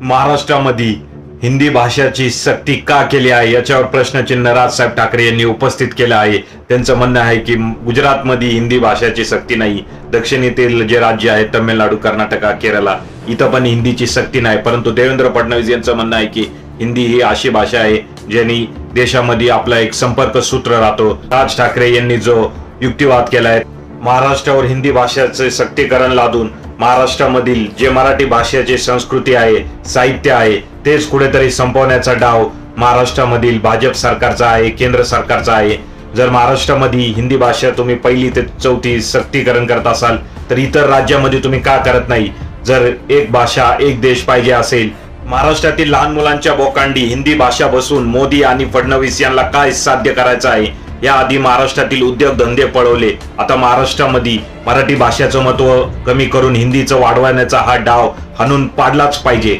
महाराष्ट्रामध्ये हिंदी भाषेची सक्ती का केली आहे? याच्यावर प्रश्नचिन्ह राजसाहेब ठाकरे यांनी उपस्थित केलं आहे. त्यांचं म्हणणं आहे की गुजरातमध्ये हिंदी भाषेची सक्ती नाही. दक्षिणेतील जे राज्य आहेत तमिळनाडू कर्नाटक केरला इथं पण हिंदीची सक्ती नाही. परंतु देवेंद्र फडणवीस यांचं म्हणणं आहे की हिंदी ही अशी भाषा आहे ज्यांनी देशामध्ये आपला एक संपर्क सूत्र राहतो. राज ठाकरे यांनी जो युक्तिवाद केलाय महाराष्ट्रावर हिंदी भाषेचे सक्तीकरण लादून महाराष्ट्रामधील जे मराठी भाषेची संस्कृती आहे साहित्य आहे तेच कुठेतरी संपवण्याचा डाव महाराष्ट्रामधील भाजप सरकारचा आहे केंद्र सरकारचा आहे. जर महाराष्ट्रामध्ये हिंदी भाषा तुम्ही पहिली ते चौथी सक्तीकरण करत असाल तर इतर राज्यामध्ये तुम्ही का करत नाही? जर एक भाषा एक देश पाहिजे असेल महाराष्ट्रातील लहान मुलांच्या बोकांडी हिंदी भाषा बसून मोदी आणि फडणवीस यांना काय साध्य करायचं आहे? या आधी महाराष्ट्रातील उद्योगधंदे पळवले. आता महाराष्ट्रामध्ये मराठी भाषेचं महत्त्व कमी करून हिंदीचं वाढवण्याचा हा डाव हाणून पाडलाच पाहिजे.